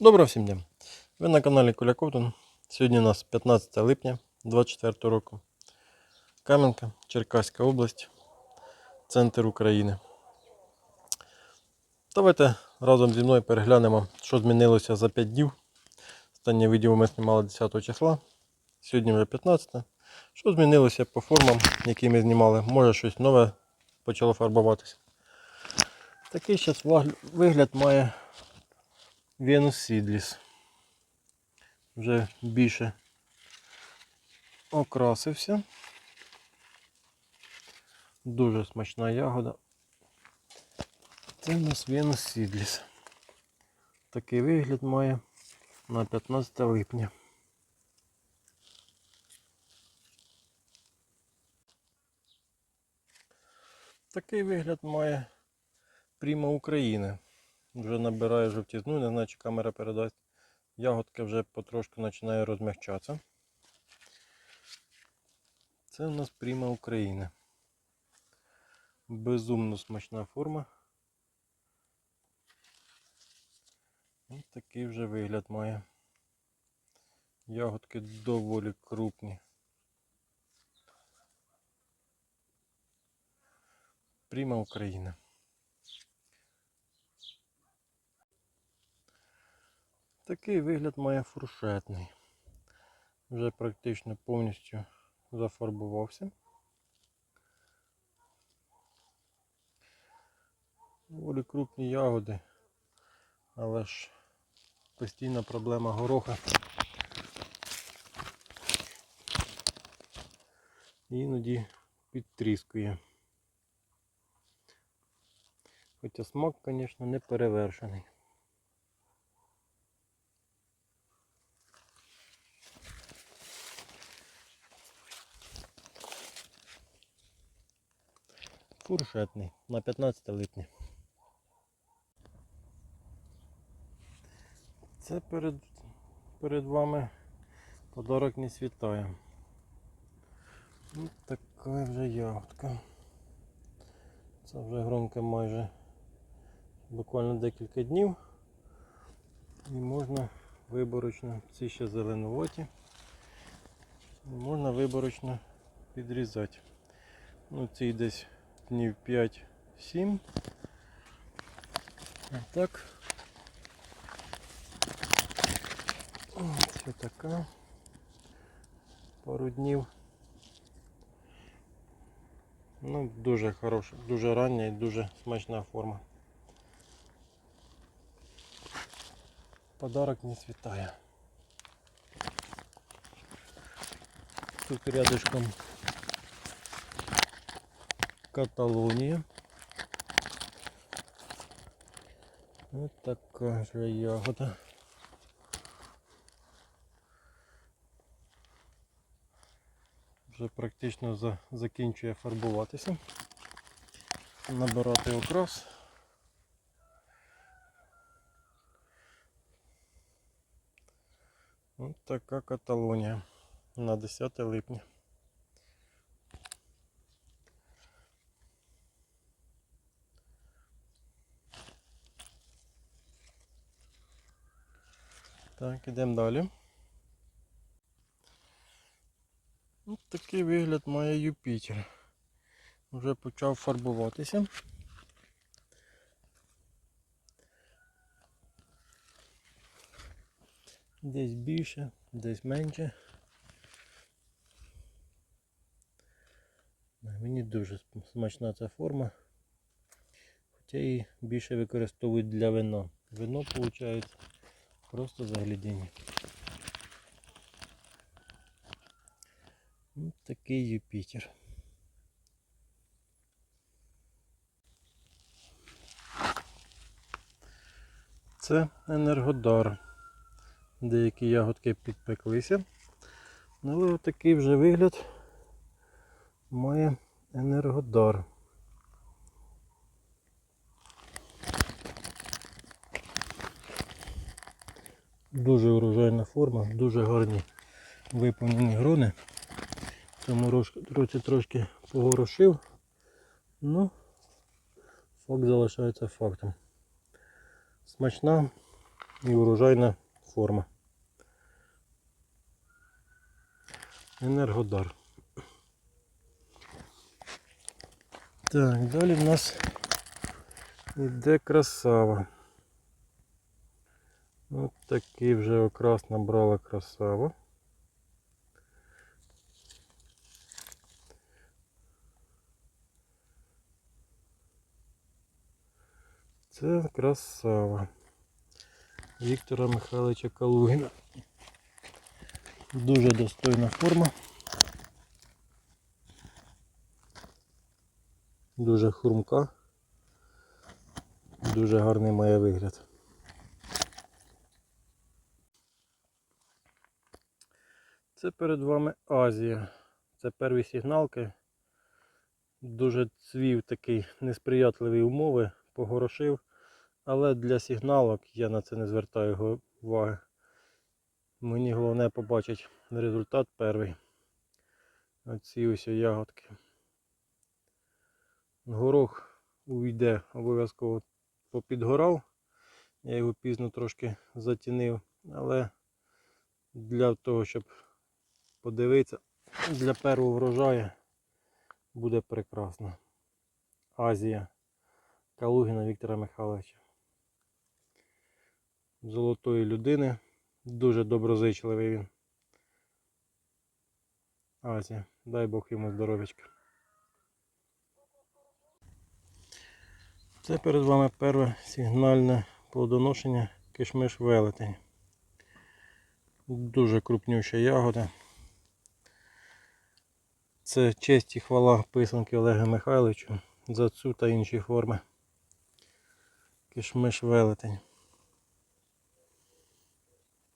Доброго всім дня! Ви на каналі Коля Ковтун. Сьогодні у нас 15 липня 24 року. Кам'янка, Черкаська область, центр України. Давайте разом зі мною переглянемо, що змінилося за 5 днів. Останнє відео ми знімали 10 числа. Сьогодні вже 15. Що змінилося по формам, які ми знімали? Може щось нове почало фарбуватися. Такий зараз вигляд має Венус Сідліс. Вже більше окрасився. Дуже смачна ягода. Це у нас Венус Сідліс. Такий вигляд має на 15 липня. Такий вигляд має Пріма України. Вже набирає жовтізну, не знаю, чи камера передасть. Ягодка вже потрошку починає розмягчатися. Це у нас Пріма України. Безумно смачна форма. Ось такий вже вигляд має. Ягодки доволі крупні. Пріма України. Такий вигляд має фуршетний. Вже практично повністю зафарбувався. Доволі крупні ягоди, але ж постійна проблема гороха. Іноді підтріскує. Хоча смак, звісно, не перевершений. Фуршетний на 15 липня. Це перед, перед вами подарок не світає. Ось така вже ягодка. Це вже громка майже буквально декілька днів. І можна виборочно, ці ще зеленуваті, можна виборочно підрізати. Ну, ці десь днів 5-7. А так. Ось така. Пару днів. Ну, дуже хороша, дуже рання і дуже смачна форма. Подарок не світає. Тут рядышком Каталонія. Ось така ж ягода. Вже практично за, закінчує фарбуватися. Набирати окрас. Ось така Каталонія на 10 липня. Так, ідемо далі. Ось такий вигляд має Юпітер. Вже почав фарбуватися. Десь більше, десь менше. Мені дуже смачна ця форма. Хоча її більше використовують для вина. Вино виходить просто заглядіння. Ось такий Юпітер. Це енергодар. Деякі ягодки підпеклися. Ну, Але такий вже вигляд має енергодар. Дуже урожайна форма, дуже гарні виповнені грони. Цьому рош- році трошки погорошив. Ну, факт залишається фактом. Смачна, і урожайна форма. Енергодар. Так, далі в нас іде красава. Ось такий вже окрас набрала красава. Це красава. Віктора Михайловича Калугіна. Дуже достойна форма. Дуже хрумка. Дуже гарний має вигляд. Це перед вами Азія. Це перві сигналки. Дуже цвів такий несприятливі умови, погорошив. Але для сигналок я на це не звертаю го- уваги. Мені головне побачити результат перший. Оці ось ягодки. Горох увійде обов'язково попідгорав. Я його пізно трошки затінив, але для того, щоб подивитися, для першого врожаю буде прекрасно. Азія. Калугіна Віктора Михайловича. Золотої людини. Дуже доброзичливий він. Азія. Дай Бог йому здоров'ячка. Це перед вами перше сигнальне плодоношення кишмиш велетень. Дуже крупнюща ягода. Це честь і хвала писанки Олега Михайловичу за цю та інші форми. Кишмиш велетень.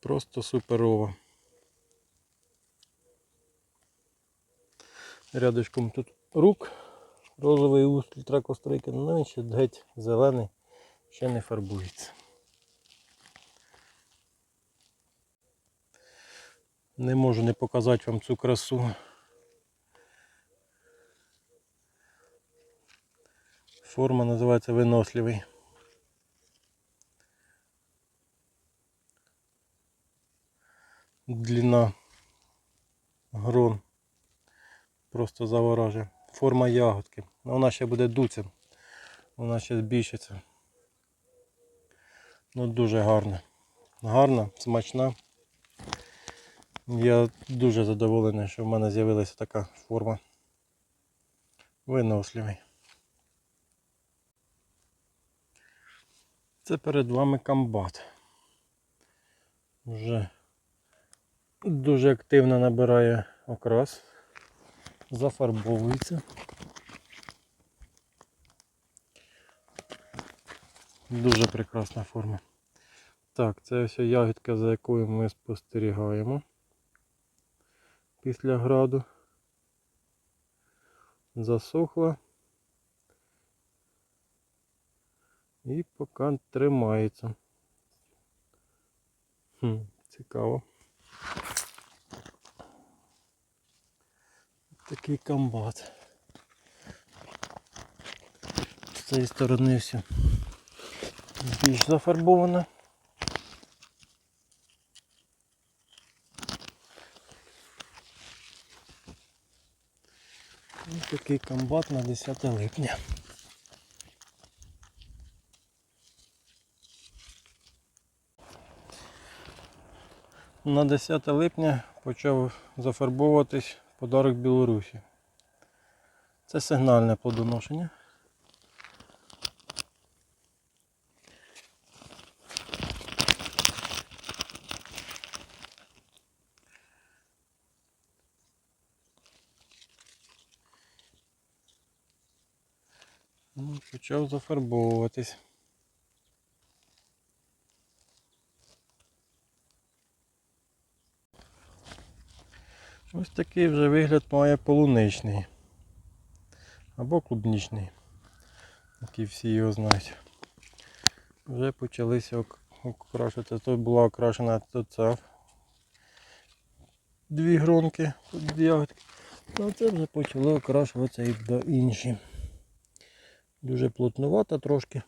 Просто суперово. Рядочком тут рук, розовий уст тракострийки, ну він ще геть зелений, ще не фарбується. Не можу не показати вам цю красу. Форма називається виносливий. Длина грон просто заворажує. Форма ягодки. Ну, Вона ще буде дуться. Вона ще збільшиться. Ну дуже гарна. Гарна, смачна. Я дуже задоволений, що в мене з'явилася така форма. Виносливий. Це перед вами комбат. Вже дуже активно набирає окрас, зафарбовується. Дуже прекрасна форма. Так, це ось ягідка, за якою ми спостерігаємо після граду. Засохла. І поки тримається. Хм, цікаво. Такий комбат. З цієї сторони все більш зафарбовано. Ось такий комбат на 10 липня. На 10 липня почав зафарбовуватись подарок Білорусі. Це сигнальне плодоношення. Ну, Почав зафарбовуватись. Ось такий вже вигляд має полуничний. Або клубнічний. Який всі його знають. Вже почалися ок- окрашувати. Тут була окрашена ця дві гронки, тут ягодки. А це вже почали окрашуватися і до інші. Дуже плотнувата трошки.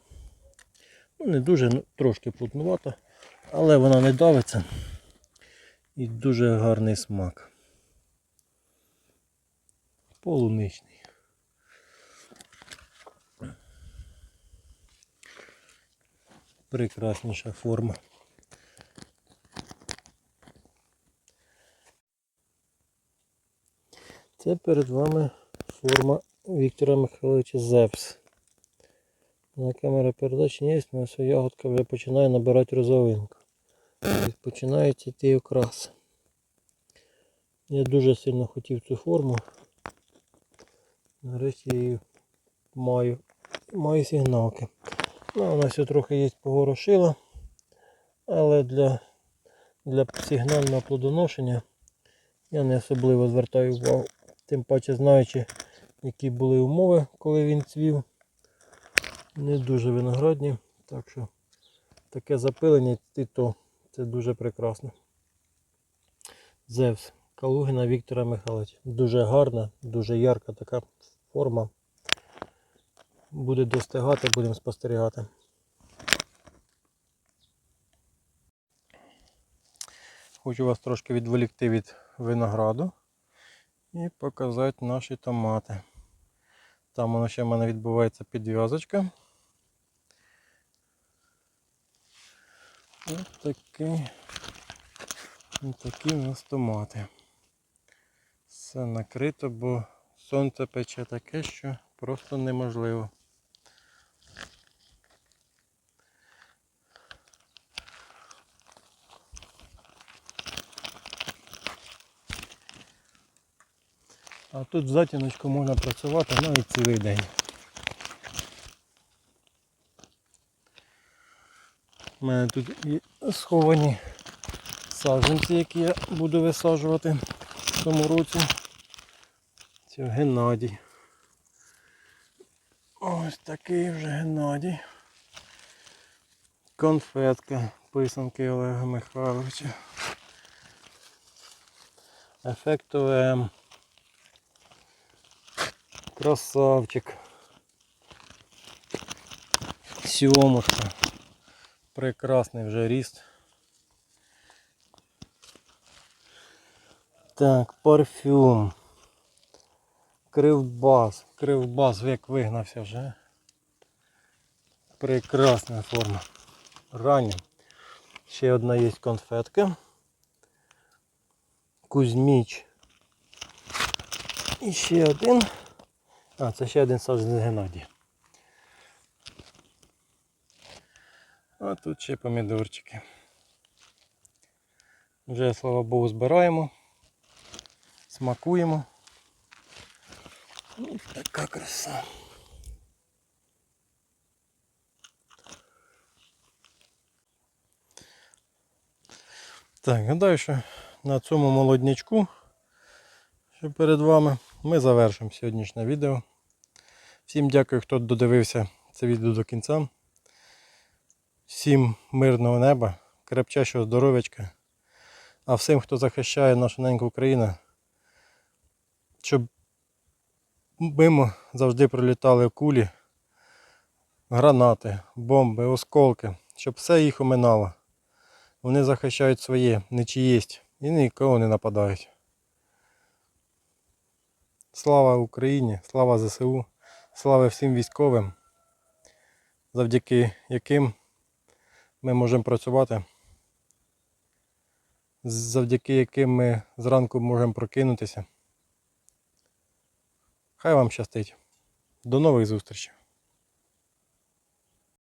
Ну не дуже, ну, трошки плотнувата. Але вона не давиться і дуже гарний смак. Полуничний. Прекрасніша форма. Це перед вами форма Віктора Михайловича Зевс. На камера передачі не є, але ягодка вже починає набирати розовинку. І Починають йти окраси. Я дуже сильно хотів цю форму. Нарешті я її маю. Маю сигналки. Ну, вона все трохи є погорошила, але для, для сигнального плодоношення я не особливо звертаю увагу. Тим паче знаючи, які були умови, коли він цвів. Не дуже виноградні, так що таке запилення і то це дуже прекрасно. Зевс. Калугіна Віктора Михайловича. Дуже гарна, дуже ярка така форма. Буде достигати, будемо спостерігати. Хочу вас трошки відволікти від винограду і показати наші томати. Там воно ще в мене відбувається підв'язочка. Ось такий, ось такі у нас томати. Все накрито, бо сонце пече таке, що просто неможливо. А тут затіночку можна працювати навіть цілий день. У мене тут є сховані саджанці, які я буду висаджувати в цьому році. Це Геннадій. Ось такий вже Геннадій. Конфетка писанки Олега Михайловича. Ефект ОМ. Красавчик. Сьомушка. Прекрасний вже ріст. Так, парфюм. Кривбас. Кривбас як вигнався вже. Прекрасна форма. Рання. Ще одна є конфетка. Кузьміч. І ще один. А, це ще один саджанець Геннадія. А тут ще помідорчики. Вже, слава Богу, збираємо, смакуємо. Ось така краса. Так, гадаю, що на цьому молоднячку, що перед вами, ми завершимо сьогоднішнє відео. Всім дякую, хто додивився це відео до кінця. Всім мирного неба, крепчайшого здоров'ячка. А всім, хто захищає нашу неньку Україну, щоб мимо завжди прилітали кулі, гранати, бомби, осколки, щоб все їх оминало. Вони захищають своє, не чиєсть і нікого не нападають. Слава Україні, слава ЗСУ, слава всім військовим, завдяки яким ми можемо працювати, завдяки яким ми зранку можемо прокинутися. Хай вам щастить. До нових зустрічей!